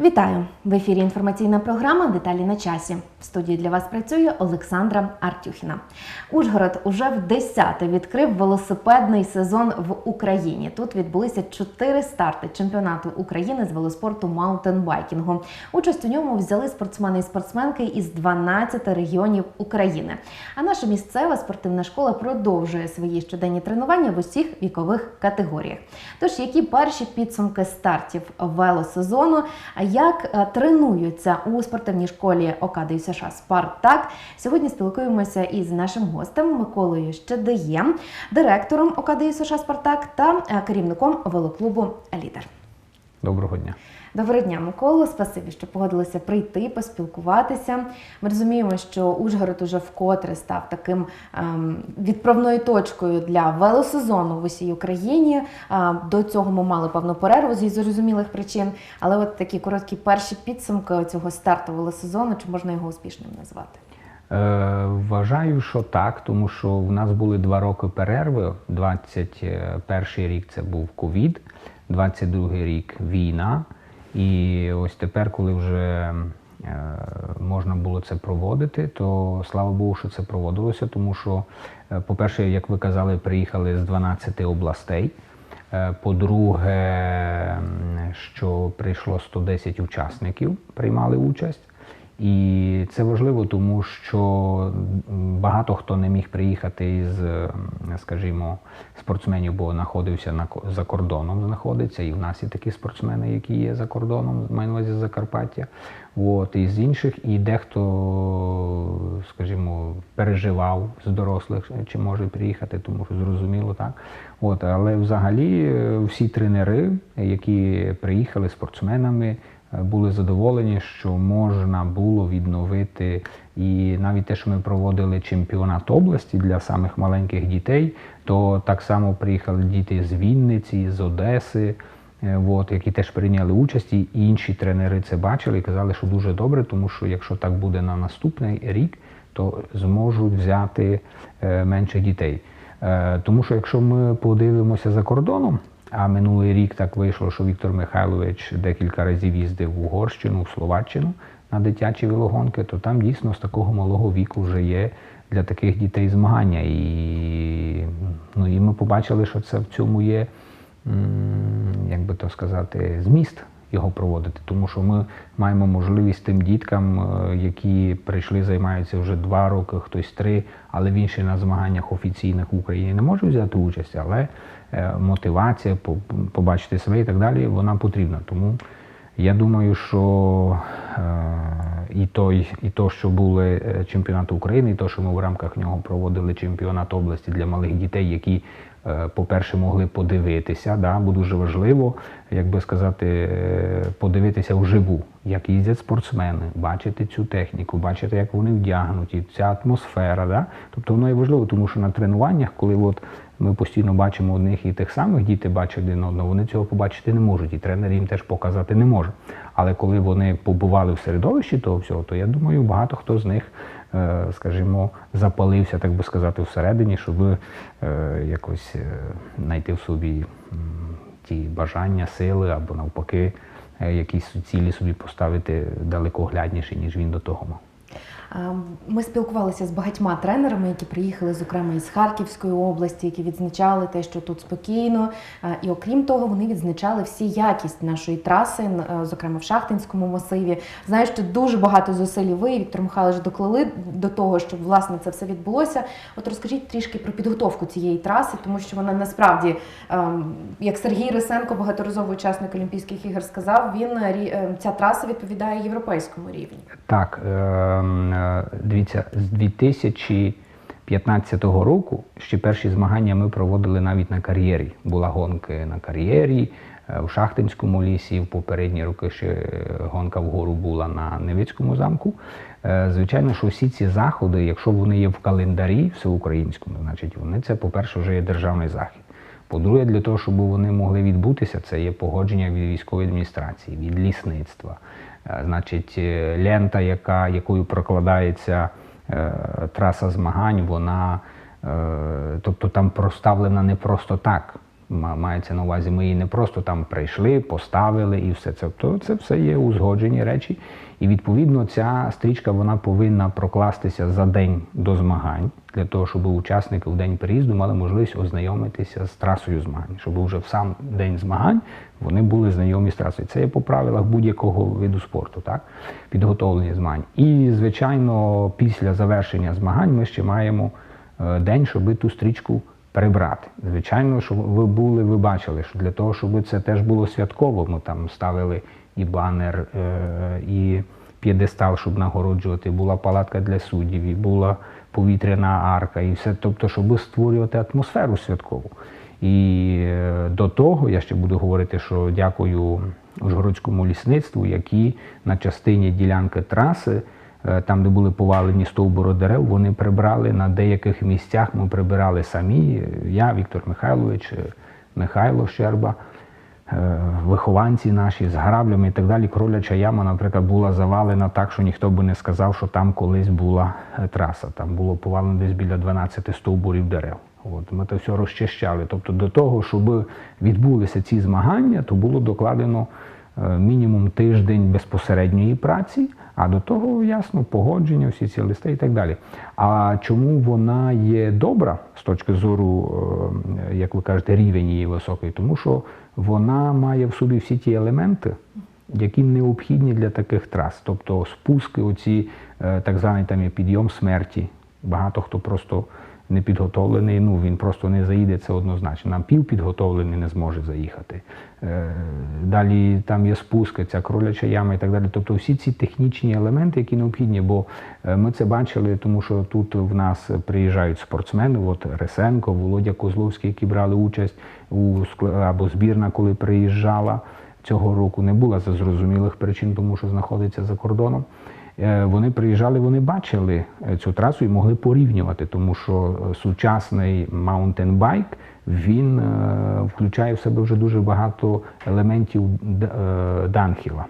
Вітаю! В ефірі інформаційна програма Деталі на часі. В студії для вас працює Олександра Артюхіна. Ужгород уже в десяте відкрив велосипедний сезон в Україні. Тут відбулися чотири старти чемпіонату України з велоспорту маунтенбайкінгу. Участь у ньому взяли спортсмени і спортсменки із 12 регіонів України. А наша місцева спортивна школа продовжує свої щоденні тренування в усіх вікових категоріях. Тож, які перші підсумки стартів велосезону? Як е, тренуються у спортивній школі ОКАДи США Спартак? Сьогодні спілкуємося із нашим гостем Миколою Щедеєм, директором ОКАДи США Спартак та е, керівником велоклубу Лідер. Доброго дня. Доброго дня, Миколо. Спасибі, що погодилися прийти, поспілкуватися. Ми розуміємо, що Ужгород уже вкотре став таким ем, відправною точкою для велосезону в усій Україні. Е, до цього ми мали певну перерву зі зрозумілих причин. Але от такі короткі перші підсумки цього старту велосезону, чи можна його успішним назвати? Е, вважаю, що так, тому що в нас були два роки перерви. 21 рік це був ковід, 22 рік війна. І ось тепер, коли вже е, можна було це проводити, то слава Богу, що це проводилося, тому що, е, по-перше, як ви казали, приїхали з 12 областей. Е, По-друге, що прийшло 110 учасників, приймали участь. І це важливо, тому що багато хто не міг приїхати із, скажімо, спортсменів, бо знаходився на за кордоном, знаходиться. І в нас є такі спортсмени, які є за кордоном, маю на увазі Закарпаття. От, і з інших, і дехто, скажімо, переживав з дорослих, чи може приїхати, тому що зрозуміло так. От, але взагалі е, всі тренери, які приїхали спортсменами, були задоволені, що можна було відновити і навіть те, що ми проводили чемпіонат області для самих маленьких дітей, то так само приїхали діти з Вінниці, з Одеси. Е, От, які теж прийняли участь, і інші тренери це бачили і казали, що дуже добре, тому що якщо так буде на наступний рік, то зможуть взяти е, менше дітей. Е, Тому що якщо ми подивимося за кордоном, а минулий рік так вийшло, що Віктор Михайлович декілька разів їздив в Угорщину, в Словаччину на дитячі велогонки, то там дійсно з такого малого віку вже є для таких дітей змагання. І, ну, і ми побачили, що це в цьому є як би то сказати, зміст його проводити, тому що ми маємо можливість тим діткам, е, які прийшли, займаються вже два роки, хтось три, але він ще на змаганнях офіційних в Україні не може взяти участь, але е, мотивація, побачити себе і так далі, вона потрібна. Тому я думаю, що е, і той, і то, що були чемпіонати України, і то, що ми в рамках нього проводили чемпіонат області для малих дітей, які, по-перше, могли подивитися, да, бо дуже важливо, як би сказати, е, подивитися вживу, як їздять спортсмени, бачити цю техніку, бачити, як вони вдягнуті, ця атмосфера. Да? Тобто воно є важливо, тому що на тренуваннях, коли от ми постійно бачимо одних і тих самих, діти бачать один одного, вони цього побачити не можуть, і тренер їм теж показати не може. Але коли вони побували в середовищі того всього, то я думаю, багато хто з них, е, скажімо, запалився, так би сказати, всередині, щоб е, якось е, знайти в собі ті бажання, сили або навпаки е, якісь цілі собі поставити далекоглядніші, ніж він до того мав. Е, Ми спілкувалися з багатьма тренерами, які приїхали, зокрема із Харківської області, які відзначали те, що тут спокійно. Е, І окрім того, вони відзначали всі якість нашої траси, е, зокрема в Шахтинському масиві. Знаю, що дуже багато зусиль ви, Віктор Михайлович, доклали до того, щоб власне це все відбулося. От розкажіть трішки про підготовку цієї траси, тому що вона насправді, ем, як Сергій Рисенко, багаторазовий учасник Олімпійських ігор, сказав, він ця траса відповідає європейському рівню. Так, е, дивіться, з 2015 року ще перші змагання ми проводили навіть на кар'єрі. Була гонка на кар'єрі, е, в Шахтинському лісі, в попередні роки ще е, гонка вгору була на Невицькому замку. Е, Звичайно, що всі ці заходи, якщо вони є в календарі всеукраїнському, значить вони це, по-перше, вже є державний захід. По-друге, для того, щоб вони могли відбутися, це є погодження від військової адміністрації, від лісництва. Е, Значить, е, лента, яка, якою прокладається е, траса змагань, вона, е, тобто там проставлена не просто так. Мається на увазі, ми її не просто там прийшли, поставили і все це. Тобто це все є узгоджені речі. І відповідно ця стрічка вона повинна прокластися за день до змагань, для того, щоб учасники в день приїзду мали можливість ознайомитися з трасою змагань, щоб вже в сам день змагань вони були знайомі з трасою. Це є по правилах будь-якого виду спорту, так? підготовлення змагань. І, звичайно, після завершення змагань ми ще маємо е, день, щоб ту стрічку прибрати. Звичайно, щоб ви були, ви бачили, що для того, щоб це теж було святково, ми там ставили і банер, е, і п'єдестал, щоб нагороджувати, була палатка для суддів, і була повітряна арка, і все. Тобто, щоб створювати атмосферу святкову. І е, до того я ще буду говорити, що дякую Ужгородському лісництву, які на частині ділянки траси, е, там, де були повалені стовбури дерев, вони прибрали на деяких місцях. Ми прибирали самі. Я, Віктор Михайлович, Михайло Щерба, вихованці наші з граблями і так далі. Кроляча яма, наприклад, була завалена так, що ніхто би не сказав, що там колись була е, траса. Там було повалено десь біля 12 стовбурів дерев. От, ми це все розчищали. Тобто до того, щоб відбулися ці змагання, то було докладено е, мінімум тиждень безпосередньої праці, а до того, ясно, погодження, всі ці листи і так далі. А чому вона є добра з точки зору, е, як ви кажете, рівень її високий? Тому що вона має в собі всі ті елементи, які необхідні для таких трас. Тобто спуски, оці е, так званий там підйом смерті. Багато хто просто не підготовлений, ну він просто не заїде, це однозначно. Нам півпідготовлений не зможе заїхати. Е, Далі там є спуски, ця кроляча яма і так далі. Тобто всі ці технічні елементи, які необхідні, бо е, ми це бачили, тому що тут в нас приїжджають спортсмени, от Ресенко, Володя Козловський, які брали участь у або збірна, коли приїжджала цього року, не була за зрозумілих причин, тому що знаходиться за кордоном. Е, Вони приїжджали, вони бачили е, цю трасу і могли порівнювати, тому що е, сучасний маунтенбайк він включає в себе вже дуже багато елементів данхіла.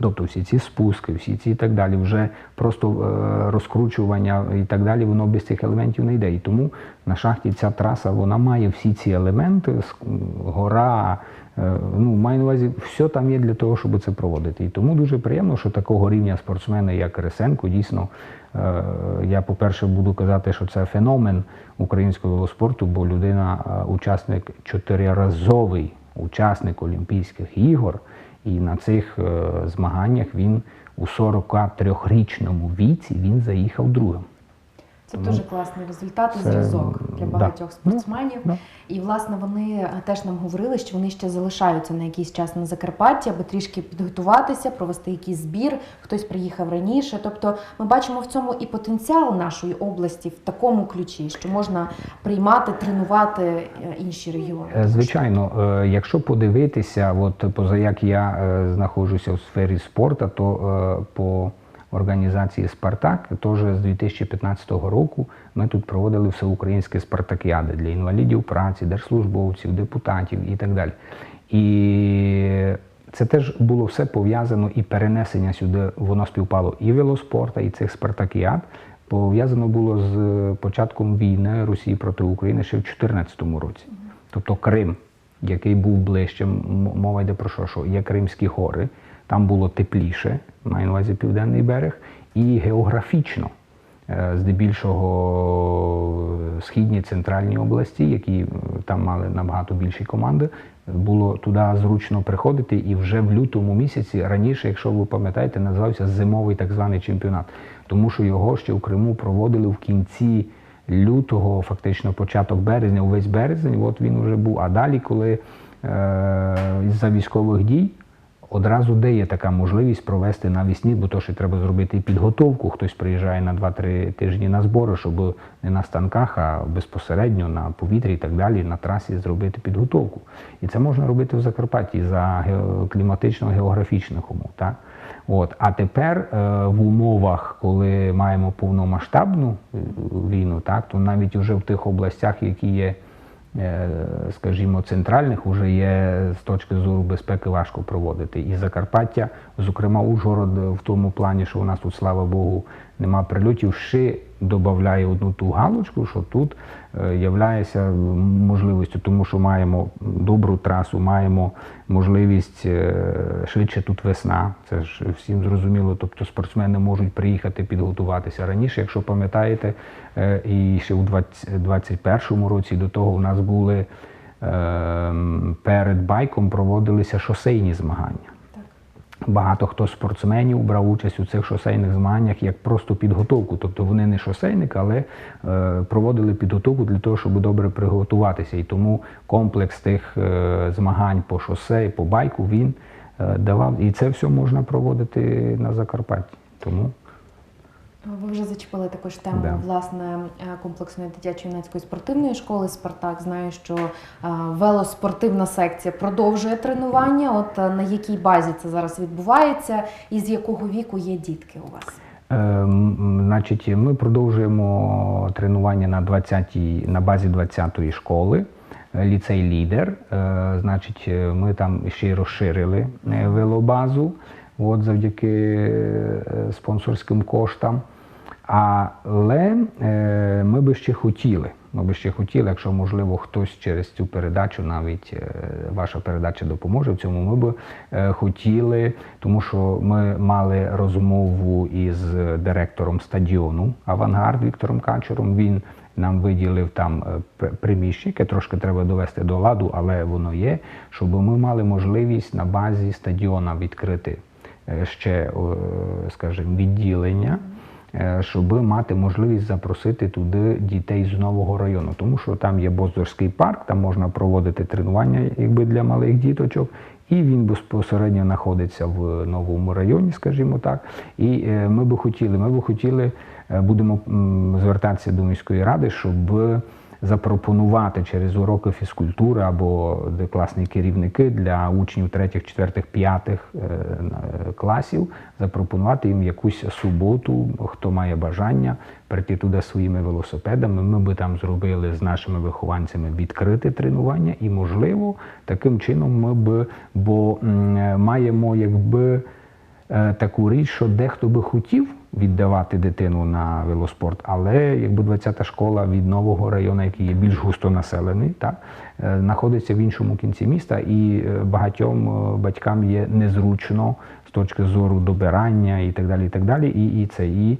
Тобто всі ці спуски, всі ці і так далі, вже просто е, розкручування і так далі, воно без цих елементів не йде. І тому на шахті ця траса вона має всі ці елементи, гора, е, ну маю на увазі, все там є для того, щоб це проводити. І тому дуже приємно, що такого рівня спортсмени, як Ресенко, дійсно, е, я, по-перше, буду казати, що це феномен українського велоспорту, бо людина, учасник чотириразовий учасник Олімпійських ігор. І на цих е, змаганнях він у 43-річному віці він заїхав другим. Це дуже класний результат і це, зв'язок для да. багатьох спортсменів. да. І власне вони теж нам говорили, що вони ще залишаються на якийсь час на Закарпатті, аби трішки підготуватися, провести якийсь збір. Хтось приїхав раніше. Тобто, ми бачимо в цьому і потенціал нашої області в такому ключі, що можна приймати, тренувати е, інші регіони. Е, Звичайно, е, якщо подивитися, от поза як я знаходжуся у сфері спорту, то по організації Спартак, теж з 2015 року ми тут проводили всеукраїнські спартакіади для інвалідів праці, держслужбовців, депутатів і так далі. І це теж було все пов'язано і перенесення сюди, воно співпало і велоспорта, і цих спартакіад. Пов'язано було з початком війни Росії проти України ще в 2014 році. Тобто Крим, який був ближче, мова йде про що, що є Кримські гори, там було тепліше, маю на увазі південний берег, і географічно е, здебільшого е, східні центральні області, які е, там мали набагато більші команди, було туди зручно приходити. І вже в лютому місяці раніше, якщо ви пам'ятаєте, називався зимовий так званий чемпіонат, тому що його ще в Криму проводили в кінці лютого, фактично початок березня, увесь березень, от він вже був. А далі, коли е, за військових дій одразу де є така можливість провести навесні, бо то ще треба зробити підготовку. Хтось приїжджає на 2-3 тижні на збори, щоб не на станках, а безпосередньо на повітрі і так далі, на трасі зробити підготовку. І це можна робити в Закарпатті за ге- кліматично-географічних умов. Так? От. А тепер е, в умовах, коли маємо повномасштабну е, війну, так, то навіть вже в тих областях, які є скажімо, центральних вже є з точки зору безпеки важко проводити. І Закарпаття, зокрема Ужгород, в тому плані, що у нас тут, слава Богу, нема прильотів, ще додає одну ту галочку, що тут е, являється можливістю, тому що маємо добру трасу, маємо можливість е, швидше тут весна. Це ж всім зрозуміло. Тобто спортсмени можуть приїхати підготуватися раніше. Якщо пам'ятаєте, е, і ще у 2021 році до того у нас були ем, перед байком проводилися шосейні змагання. Багато хто спортсменів брав участь у цих шосейних змаганнях як просто підготовку. Тобто вони не шосейники, але е, проводили підготовку для того, щоб добре приготуватися. І тому комплекс тих е, змагань по шосе по байку він е, давав. І це все можна проводити на Закарпатті. Тому Ви вже зачепили також тему Да. власне е, комплексної дитячої юнацької спортивної школи Спартак. Знаю, що е, велоспортивна секція продовжує тренування. От е, на якій базі це зараз відбувається, і з якого віку є дітки у вас? Е, Значить, ми продовжуємо тренування на 20-й, на базі 20-ї школи. Ліцей лідер. Е, Значить, ми там ще й розширили велобазу, от завдяки спонсорським коштам. Але е, ми би ще хотіли. Ми би ще хотіли, якщо можливо хтось через цю передачу, навіть е, ваша передача допоможе в цьому. Ми би е, хотіли, тому що ми мали розмову із директором стадіону Авангард Віктором Качуром. Він нам виділив там пр- приміщення, яке трошки треба довести до ладу, але воно є, щоб ми мали можливість на базі стадіона відкрити ще, скажімо, відділення щоб мати можливість запросити туди дітей з нового району, тому що там є Боздорський парк, там можна проводити тренування якби для малих діточок. І він безпосередньо знаходиться в новому районі, скажімо так. І е, ми би хотіли, ми би хотіли, е, будемо звертатися до міської ради, щоб запропонувати через уроки фізкультури або класні керівники для учнів третіх, четвертих, п'ятих е, на- класів, запропонувати їм якусь суботу, хто має бажання прийти туди своїми велосипедами. Ми би там зробили з нашими вихованцями відкрите тренування, і можливо таким чином ми б, бо е, маємо якби е, таку річ, що дехто би хотів віддавати дитину на велоспорт, але якби 20-та школа від нового району, який є більш густонаселений, так, е, знаходиться в іншому кінці міста, і е, багатьом е, батькам є незручно з точки зору добирання і так далі. І так далі. І, і це і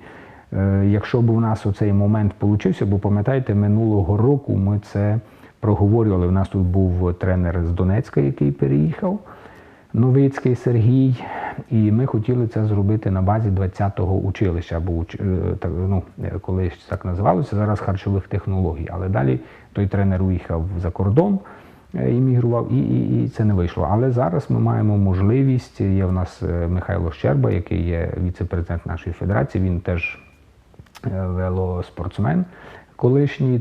якщо б у нас оцей момент получився, бо пам'ятаєте, минулого року ми це проговорювали. У нас тут був тренер з Донецька, який переїхав. Новицький Сергій, і ми хотіли це зробити на базі 20-го училища, або е, ну, колись так називалося, зараз харчових технологій. Але далі той тренер уїхав за кордон, е, іммігрував, і, і, і це не вийшло. Але зараз ми маємо можливість. Є в нас е, Михайло Щерба, який є віце-президент нашої федерації. Він теж велоспортсмен колишній,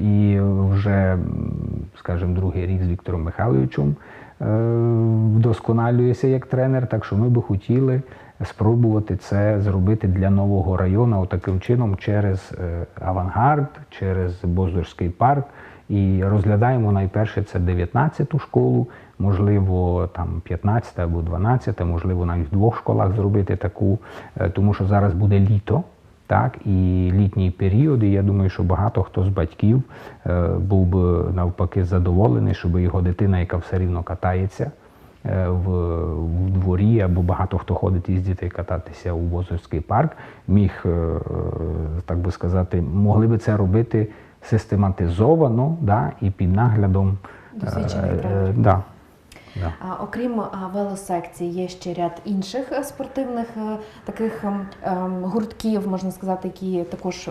і вже, скажімо, другий рік з Віктором Михайловичем вдосконалюється як тренер, так що ми би хотіли спробувати це зробити для нового району таким чином через е, авангард, через Боздорський парк. І розглядаємо найперше це 19-ту школу, можливо, там 15 або 12, можливо, навіть в двох школах зробити таку, е, тому що зараз буде літо. Так, і літній період, і я думаю, що багато хто з батьків е, був би навпаки задоволений, щоб його дитина, яка все рівно катається е, в, в дворі, або багато хто ходить із дітей кататися у Возорський парк, міг, е, так би сказати, могли би це робити систематизовано да, і під наглядом. Досвідчених е, е, да, да. А, окрім велосекції, є ще ряд інших е, спортивних е, таких ем, ем, гуртків, можна сказати, які також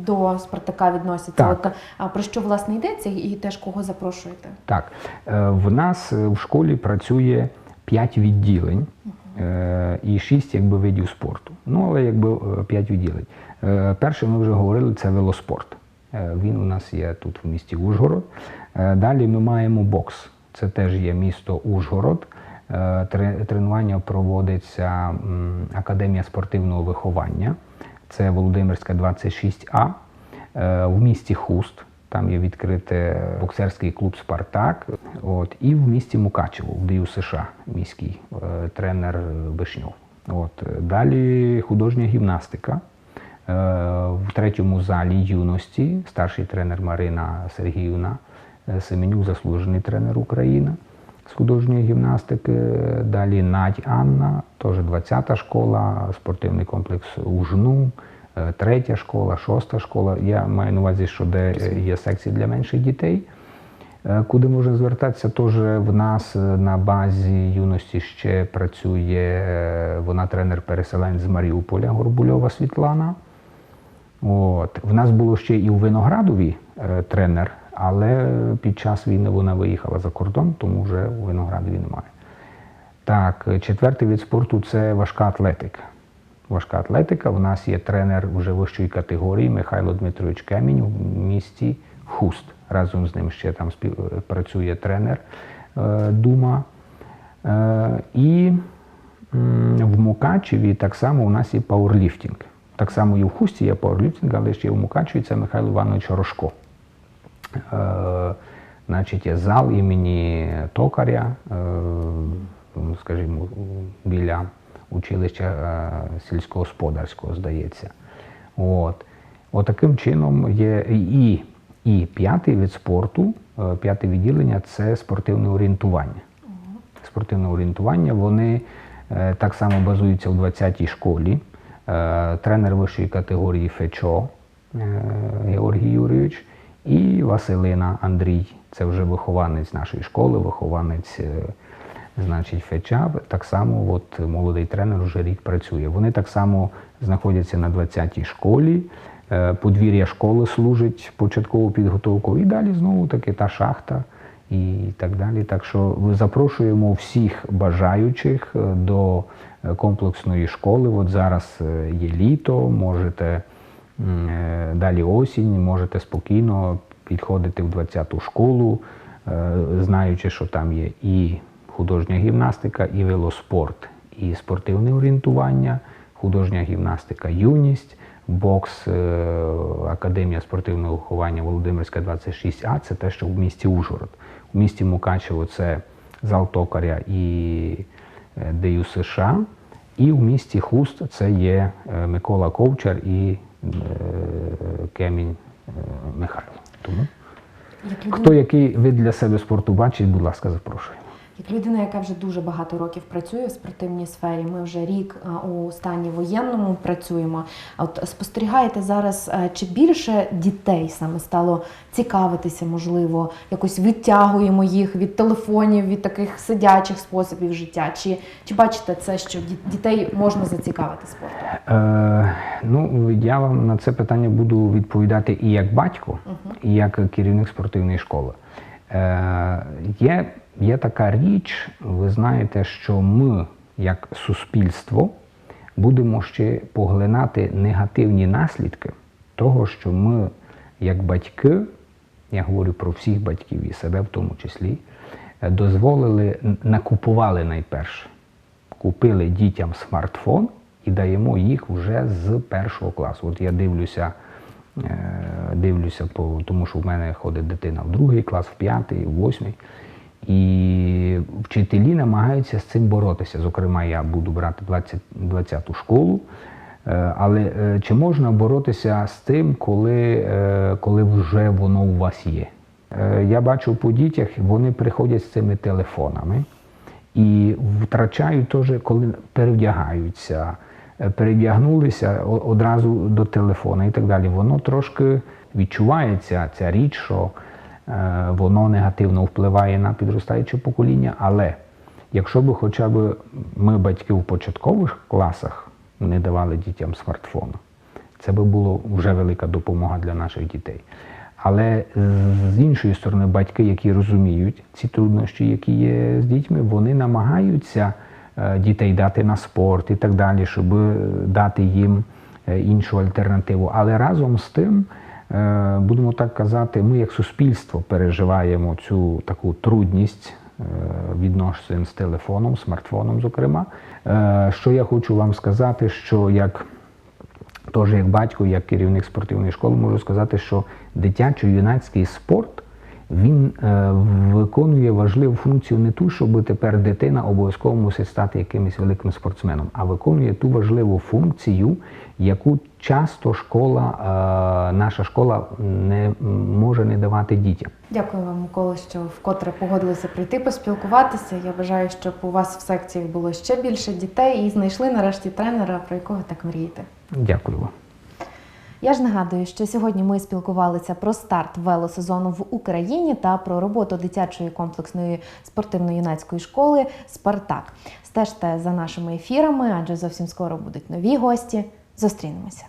до Спартака відносяться. Так. От а, про що власне йдеться, і теж кого запрошуєте? Так, е, в нас в школі працює 5 відділень і 6 якби, видів спорту. Ну, але якби 5 відділень. Перше, ми вже говорили, це велоспорт. Він у нас є тут в місті Ужгород. Далі ми маємо бокс. Це теж є місто Ужгород. Е, Тренування проводиться Академія спортивного виховання. Це Володимирська 26А. Е, В місті Хуст. Там є відкрите боксерський клуб Спартак. От, і в місті Мукачево, в ДЮ США, міський е, тренер Вишньов. От. Далі художня гімнастика. В третьому залі юності старший тренер Марина Сергіївна Семенюк, заслужений тренер України з художньої гімнастики. Далі Надь Анна, теж 20-та школа, спортивний комплекс Ужну, е, третя школа, шоста школа. Я маю на увазі, що де е, є секції для менших дітей. Е, Куди можна звертатися, теж в нас на базі юності ще працює вона тренер-переселенець з Маріуполя Горбульова Світлана. От. В нас було ще і у Виноградові тренер, але під час війни вона виїхала за кордон, тому вже у Виноградові немає. Так, четвертий від спорту це важка атлетика. Важка атлетика. У нас є тренер вже вищої категорії Михайло Дмитрович Кемінь у місті Хуст. Разом з ним ще там працює тренер е, Дума. Е, і в Мукачеві так само у нас є пауерліфтинг. Так само і в Хусті є пауерліфтинг, але ще і в Мукачеві це Михайло Іванович Рожко. Е, значить, зал імені Токаря, е, ну, скажімо, біля училища е, сільськогосподарського, здається. От. Отаким чином є і, і п'ятий від спорту, п'яте відділення це спортивне орієнтування. Спортивне орієнтування, вони так само базуються в 20-й школі. Тренер вищої категорії Фечо Георгій Юрійович і Василина Андрій. Це вже вихованець нашої школи, вихованець е, значить, Феча. Так само от, молодий тренер вже рік працює. Вони так само знаходяться на 20-й школі. Е, Подвір'я школи служить початкову підготовку, і далі знову таки та шахта і так далі. Так що запрошуємо всіх бажаючих е, до комплексної школи. От зараз є літо, можете далі осінь, можете спокійно підходити в 20-ту школу, е, знаючи, що там є і художня гімнастика, і велоспорт, і спортивне орієнтування, художня гімнастика, юність. Бокс, е, Академія спортивного виховання Володимирська 26А це те, що в місті Ужгород. У місті Мукачево це зал токаря і е, ДЮ США. І в місті Хуст це є е, Микола Ковчар і е, Кемінь е, Михайло. Тому хто який вид для себе спорту бачить, будь ласка, запрошуємо. Як людина, яка вже дуже багато років працює в спортивній сфері, ми вже рік у стані воєнному працюємо. От спостерігаєте зараз, е, чи більше дітей саме стало цікавитися, можливо, якось відтягуємо їх від телефонів, від таких сидячих способів життя? Чи, чи бачите це, що дітей можна зацікавити спортом? Е, ну, я вам на це питання буду відповідати і як батько, і як керівник спортивної школи. Е, є, є така річ, ви знаєте, що ми, як суспільство, будемо ще поглинати негативні наслідки того, що ми, як батьки, я говорю про всіх батьків і себе в тому числі, дозволили, накупували найперше купили дітям смартфон і даємо їх вже з першого класу. От я дивлюся, е, дивлюся по тому, що в мене ходить дитина в другий клас, в п'ятий, в восьмий. І вчителі намагаються з цим боротися. Зокрема, я буду брати 20, 20-ту школу. Е, Але е, чи можна боротися з тим, коли, е, коли вже воно у вас є? Я бачу по дітях, вони приходять з цими телефонами і втрачають теж, коли перевдягаються, перевдягнулися одразу до телефона і так далі. Воно трошки відчувається ця річ, що воно негативно впливає на підростаюче покоління. Але якщо б хоча б ми, батьки в початкових класах, не давали дітям смартфону, це би було вже велика допомога для наших дітей. Але з- іншої сторони, батьки, які розуміють ці труднощі, які є з дітьми, вони намагаються е, дітей дати на спорт і так далі, щоб е, дати їм е, іншу альтернативу. Але разом з тим, е, будемо так казати, ми як суспільство переживаємо цю таку трудність е, відносин з телефоном, смартфоном, зокрема. Е, Що я хочу вам сказати, що як Тож, як батько, як керівник спортивної школи, можу сказати, що дитячо-юнацький спорт він е, виконує важливу функцію не ту, щоб тепер дитина обов'язково мусить стати якимось великим спортсменом, а виконує ту важливу функцію, яку часто школа, е, наша школа не може не давати дітям. Дякую вам, Микола, що вкотре погодилися прийти поспілкуватися. Я бажаю, щоб у вас в секції було ще більше дітей і знайшли нарешті тренера, про якого так мрієте. Дякую вам. Я ж нагадую, що сьогодні ми спілкувалися про старт велосезону в Україні та про роботу дитячої комплексної спортивно-юнацької школи Спартак. Стежте за нашими ефірами, адже зовсім скоро будуть нові гості. Зустрінемося.